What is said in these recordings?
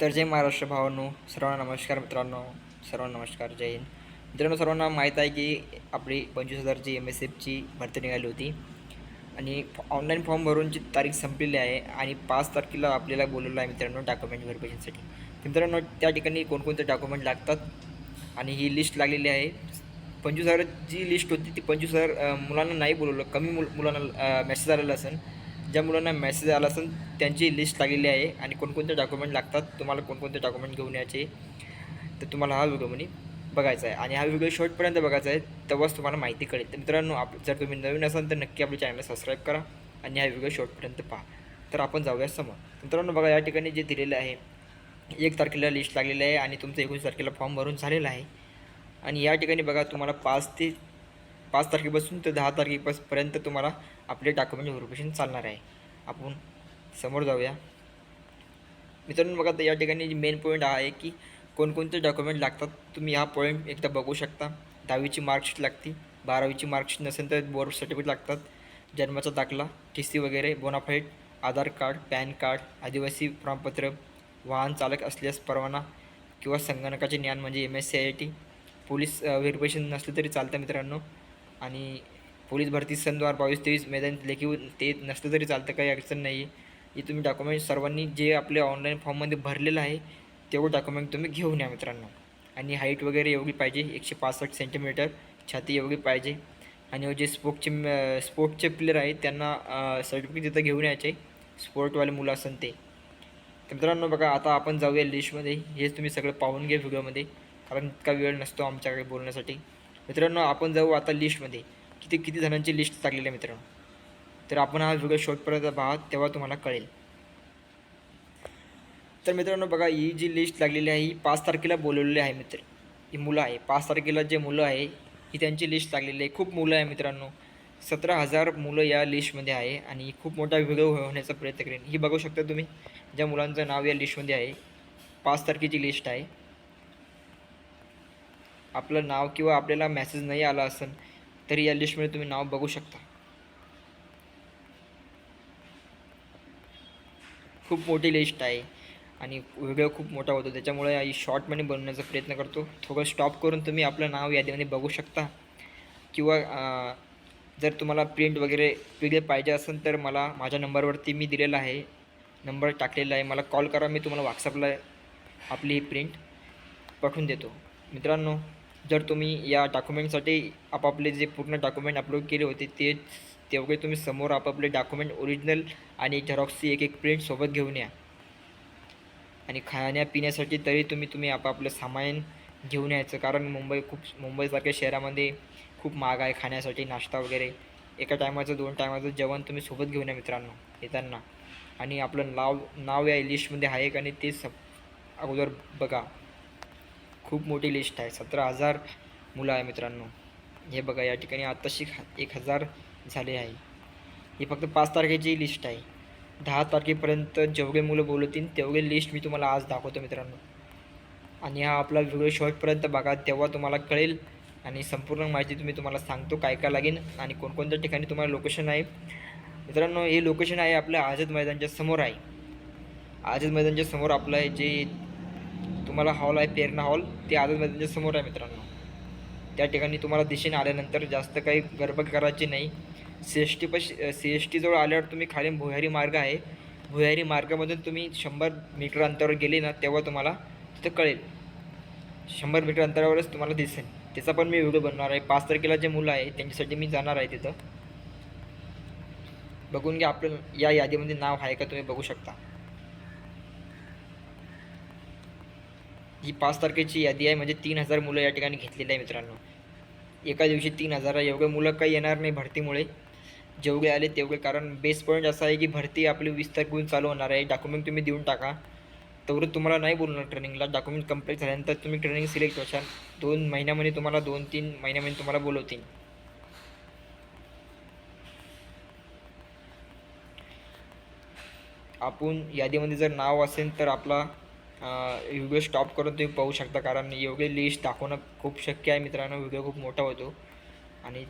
तर जय महाराष्ट्र भावांनो सर्वांना नमस्कार मित्रांनो सर्वांना नमस्कार जय हिंद. मित्रांनो सर्वांना माहीत आहे की आपली पंचवीस हजारची एम एस एफची भरती निघाली होती. आणि ऑनलाईन फॉर्म भरूनची तारीख संपलेली आहे आणि पाच तारखेला आपल्याला बोलवलं आहे मित्रांनो डॉक्युमेंट व्हेरिफिकेशनसाठी मित्रांनो त्या ठिकाणी कोणकोणते डॉक्युमेंट लागतात आणि ही लिस्ट लागलेली आहे. पंचवीस हजार जी लिस्ट होती ती पंचवीस हजार मुलांना नाही बोलवलं कमी मुल मुलांना मेसेज आलेला असेल. ज्या मुलांना मेसेज आला असेल त्यांची लिस्ट लागलेली आहे आणि कोणकोणते डॉक्युमेंट लागतात तुम्हाला कोणकोणते डॉक्युमेंट घेऊन यायचे तर तुम्हाला हा व्हिडिओ बघायचा आहे. आणि हा व्हिडिओ शॉर्टपर्यंत बघायचा आहे तेव्हाच तुम्हाला माहिती कळेल. तर मित्रांनो आप जर तुम्ही नवीन असाल तर नक्की आपल्या चॅनल सबस्क्राईब करा आणि हा व्हिडिओ शॉर्टपर्यंत पहा. तर आपण जाऊया समोर. मित्रांनो बघा या ठिकाणी जे दिलेलं आहे एक तारखेला लिस्ट लागलेली आहे आणि तुमचं एकोणीस तारखेला फॉर्म भरून झालेला आहे. आणि या ठिकाणी बघा तुम्हाला पाच ते पाच तारखेपासून ते दहा तारखेपासपर्यंत तुम्हाला आपले डॉक्युमेंट व्हेरिफिकेशन चालणार आहे. आपण समोर जाऊया. मित्रांनो बघा तर या ठिकाणी मेन पॉईंट हा आहे की कोणकोणते डॉक्युमेंट लागतात तुम्ही हा पॉईंट एकदा बघू शकता. दहावीची मार्कशीट लागते बारावीची मार्कशीट नसेल तर बोर्ड सर्टिफिकेट लागतात. जन्माचा दाखला टी सी वगैरे bonafide Aadhaar card PAN card आदिवासी प्रमाणपत्र वाहन चालक असल्यास परवाना किंवा संगणकाचे ज्ञान म्हणजे M S C I T police verification नसले तरी चालतं मित्रांनो. आणि पोलीस भरती सन दोन हजार बावीस तेवीस मैदान लेखी ते नसलं तरी चालतं काही अडचण नाही. आहे हे तुम्ही डॉक्युमेंट सर्वांनी जे आपल्या ऑनलाईन फॉर्ममध्ये भरलेलं आहे तेवढं डॉक्युमेंट तुम्ही घेऊन या मित्रांनो. आणि हाईट वगैरे एवढी पाहिजे एकशे पासष्ट सेंटीमीटर छाती एवढी पाहिजे. आणि जे स्पोर्टचे स्पोर्टचे प्लेयर आहेत त्यांना सर्टिफिकेट तिथं घेऊन यायचे स्पोर्टवाले मुलं असन ते. तर मित्रांनो बघा आता आपण जाऊया लिस्टमध्ये हेच तुम्ही सगळं पाहून घ्या व्हिडिओमध्ये कारण इतका वेळ नसतो आमच्याकडे बोलण्यासाठी. मित्रांनो आपण जाऊ आता लिस्टमध्ये किती किती जणांची लिस्ट लागलेली आहे मित्रांनो? तर आपण हा व्हिडिओ शॉर्टपर्यंत पहा तेव्हा तुम्हाला कळेल. तर मित्रांनो बघा ही जी लिस्ट लागलेली आहे ही पाच तारखेला बोलवलेली आहे मित्र ही मुलं आहे. पाच तारखेला जे मुलं आहे ही त्यांची लिस्ट लागलेली आहे. खूप मुलं आहे मित्रांनो. सतरा हजार मुलं या लिस्टमध्ये आहे आणि खूप मोठा व्हिडिओ होण्याचा प्रयत्न करेन. ही बघू शकता तुम्ही ज्या मुलांचं नाव या लिस्टमध्ये आहे पाच तारखेची लिस्ट आहे. आपलं नाव किंवा आपल्याला मेसेज नाही आला असेल तरी या लिस्टमध्ये तुम्ही नाव बघू शकता. खूप मोठी लिस्ट आहे आणि व्हिडिओ खूप मोठा होतो. त्याच्यामुळे आई शॉर्टमध्ये बनवण्याचा प्रयत्न करतो. थोडं स्टॉप करून तुम्ही आपलं नाव यादीमध्ये बघू शकता. किंवा जर तुम्हाला प्रिंट वगैरे वेगळे पाहिजे असेल तर मला माझ्या नंबरवरती मी दिलेला आहे. नंबर टाकलेला आहे. मला कॉल करा. मी तुम्हाला व्हॉट्सअपला आपली ही प्रिंट पाठवून देतो. मित्रांनो जर तुम्ही या डॉक्युमेंटसाठी आपापले जे पूर्ण डॉक्युमेंट अपलोड केले होते ते तेवढे तुम्ही समोर आपापले डॉक्युमेंट ओरिजिनल आणि झेरॉक्सची एक एक प्रिंट सोबत घेऊन या. आणि खाण्यापिण्यासाठी तरी तुम्ही तुम्ही आपापलं सामान घेऊन यायचं. कारण मुंबई खूप मुंबईसारख्या शहरामध्ये खूप महाग आहे खाण्यासाठी नाश्ता वगैरे. एका टायमाचं दोन टायमाचं जेवण तुम्ही सोबत घेऊन या मित्रांनो येताना. आणि आपलं नाव नाव या लिस्टमध्ये आहे का आणि ते सब अगोदर बघा. खूप मोठी लिस्ट आहे. सतरा हजार मुलं आहे मित्रांनो. हे बघा या ठिकाणी आत्ताशी एक हजार झाले आहे. ही फक्त पाच तारखेची लिस्ट आहे. दहा तारखेपर्यंत जेवढे मुलं बोलवतील तेवढे लिस्ट मी तुम्हाला आज दाखवतो मित्रांनो. आणि हा आपला व्हिडिओ शेवटपर्यंत बघा तेव्हा तुम्हाला कळेल आणि संपूर्ण माहिती तुम्ही तुम्हाला सांगतो काय काय लागेल आणि कोणकोणत्या ठिकाणी तुम्हाला लोकेशन आहे. मित्रांनो हे लोकेशन आहे आपल्या आझाद मैदानच्या समोर आहे. आझाद मैदानच्या समोर आपलं जे तुम्हाला हॉल आहे पेरणा हॉल ते आझाद मैदानच्या समोर आहे मित्रांनो. त्या ठिकाणी तुम्हाला दिशेने आल्यानंतर जास्त काही गडबड करायची नाही. सी एस टी पश सी एस टीजवळ आल्यावर तुम्ही खाली भुयारी मार्ग आहे. भुयारी मार्गामधून तुम्ही शंभर मीटर अंतरावर गेले ना तेव्हा तुम्हाला तिथं कळेल. शंभर मीटर अंतरावरच तुम्हाला दिसेल. त्याचा पण मी व्हिडिओ बनवणार आहे. पाच तारखेला जे मुलं आहे त्यांच्यासाठी मी जाणार आहे तिथं. बघून घ्या आपलं या यादीमध्ये नाव आहे का तुम्ही बघू शकता. ही पाच तारखेची यादी आहे म्हणजे तीन हजार मुलं या ठिकाणी घेतलेली आहे मित्रांनो. एका दिवशी तीन हजार एवढे मुलं काही येणार नाही भरतीमुळे. जेवढे आले तेवढे कारण बेस पॉईंट असा आहे की भरती आपली वीस तारखेहून चालू होणार आहे. डॉक्युमेंट तुम्ही देऊन टाका. तेवढं तुम्हाला नाही बोलणार ट्रेनिंगला डॉक्युमेंट कंप्लीट झाल्यानंतर तुम्ही ट्रेनिंग सिलेक्ट व्हाल दोन महिन्यामध्ये तुम्हाला दोन तीन महिन्यामध्ये तुम्हाला बोलवतील. आपण यादीमध्ये जर नाव असेल तर आपला व्हिडिओ स्टॉप करून तुम्ही पाहू शकता. कारण योग्य लिस्ट दाखवणं खूप शक्य आहे मित्रांनो. व्हिडिओ खूप मोठा होतो. आणि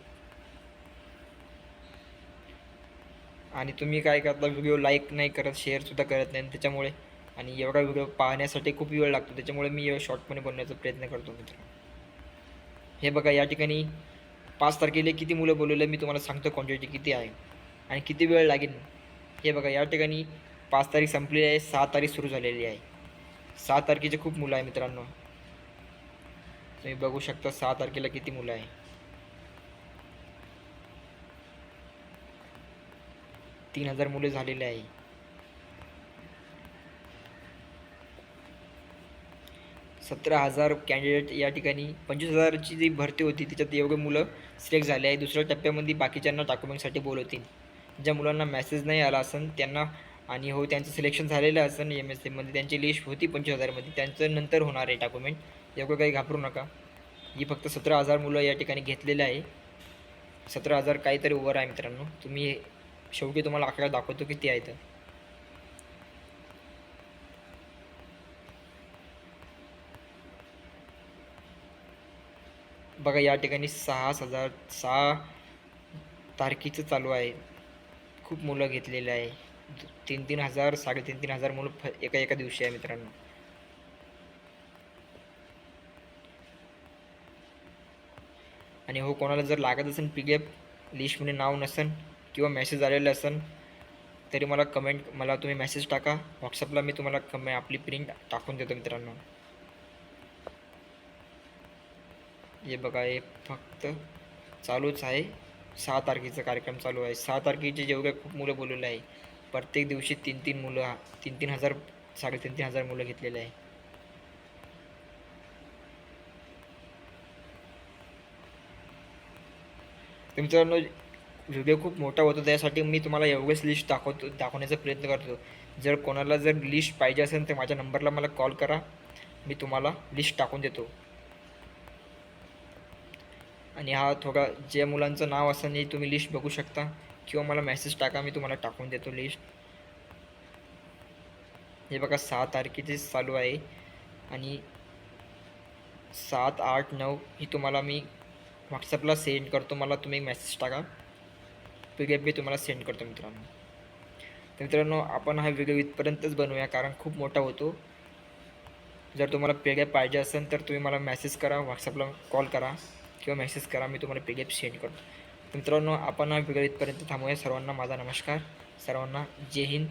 आणि तुम्ही काय करता व्हिडिओ लाईक नाही करत शेअरसुद्धा करत नाही. त्याच्यामुळे आणि एवढा व्हिडिओ पाहण्यासाठी खूप वेळ लागतो. त्याच्यामुळे मी शॉर्टमध्ये बनवण्याचा प्रयत्न करतो मित्र हे बघा या ठिकाणी पाच तारखेला किती मुलं बोलवलं मी तुम्हाला सांगतो. क्वांटिटी किती आहे आणि किती वेळ लागेल. हे बघा या ठिकाणी पाच तारीख संपलेली आहे. सहा तारीख सुरू झालेली आहे. सहा तारखेचे खूप मुलं आहे मित्रांनो. तुम्ही बघू शकता सहा तारखेला किती मुलं आहे. तीन हजार मुले झालेले आहे. सतरा हजार कॅन्डिडेट या ठिकाणी पंचवीस हजारची जी भरती होती त्याच्यात एवढे मुलं सिलेक्ट झाले आहे. दुसऱ्या टप्प्यामध्ये बाकीच्यांना डॉक्युमेंटसाठी बोलवतील. ज्या मुलांना मेसेज नाही आला असेल त्यांना आणि हो त्यांचं सिलेक्शन झालेलं असं एम एस सीमध्ये त्यांची लिस्ट होती पंचवीस हजारमध्ये. त्यांचं नंतर होणार आहे डॉक्युमेंट एवढं काही घाबरू नका. ही फक्त सतरा हजार मुलं या ठिकाणी घेतलेलं आहे. सतरा हजार काहीतरी ओवर आहे मित्रांनो. तुम्ही शेवटी तुम्हाला आकडा दाखवतो किती आहे तर. बघा या ठिकाणी सहा हजार सहा तारखेचं चालू आहे. खूप मुलं घेतलेलं आहे. तीन तीन हजार साडेतीन तीन हजार मुलं फ एका एका दिवशी आहे मित्रांनो. आणि हो कोणाला जर लागत असेल पी डी एफ लिस्टमध्ये नाव नसेल किंवा मेसेज आलेला असेल तरी मला कमेंट मला तुम्ही मेसेज टाका. व्हॉट्सअपला मी तुम्हाला कमे आपली प्रिंट टाकून देतो मित्रांनो. हे बघा हे फक्त चालूच आहे. सहा तारखेचा कार्यक्रम चालू आहे. सहा तारखेचे जेवढे खूप मुलं बोलवले आहे प्रत्येक दिवशी तीन तीन मुलं तीन तीन हजार साडेतीन तीन हजार मुलं घेतलेले आहे. तर मित्रांनो व्हिडिओ खूप मोठा होतो त्यासाठी मी तुम्हाला एवढेच लिस्ट दाखवतो दाखवण्याचा प्रयत्न करतो. जर कोणाला जर लिस्ट पाहिजे असेल तर माझ्या नंबरला मला कॉल करा. मी तुम्हाला लिस्ट टाकून देतो. आणि हा थोडा ज्या मुलांचं नाव असताना तुम्ही लिस्ट बघू शकता. किंवा मला मेसेज टाका मी तुम्हाला टाकून देतो लिस्ट हे बघा सहा तारखेचे चालू आहे. आणि सात आठ नऊ ही तुम्हाला मी व्हॉट्सअपला सेंड करतो. मला तुम्ही मेसेज टाका. पी डी एफ मी तुम्हाला सेंड करतो मित्रांनो. तर मित्रांनो आपण हा व्हिडिओ इथपर्यंतच बनवूया कारण खूप मोठा होतो. जर तुम्हाला पी डी एफ पाहिजे असेल तर तुम्ही मला मेसेज करा व्हॉट्सअपला कॉल करा. किंवा मेसेज करा मी तुम्हाला पी डी एफ सेंड करतो. मित्रांनो आपण हा व्हिडिओ इथपर्यंत. थांबूया सर्वांना माझा नमस्कार. सर्वांना जय हिंद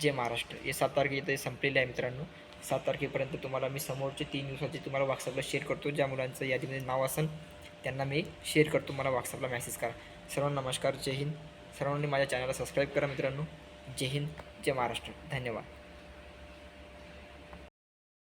जय महाराष्ट्र. हे सात तारखे इथे संपलेले आहे मित्रांनो. सात तारखेपर्यंत तुम्हाला मी समोरचे तीन दिवसाचे तुम्हाला व्हॉट्सअपला शेअर करतो. ज्या मुलांचं यादीमध्ये नाव असेल त्यांना मी शेअर करतो. मला व्हॉट्सअपला मेसेज करा. सर्वांना नमस्कार जय हिंद. सर्वांनी माझ्या चॅनलला सबस्क्राईब करा मित्रांनो. जय हिंद जय महाराष्ट्र. धन्यवाद.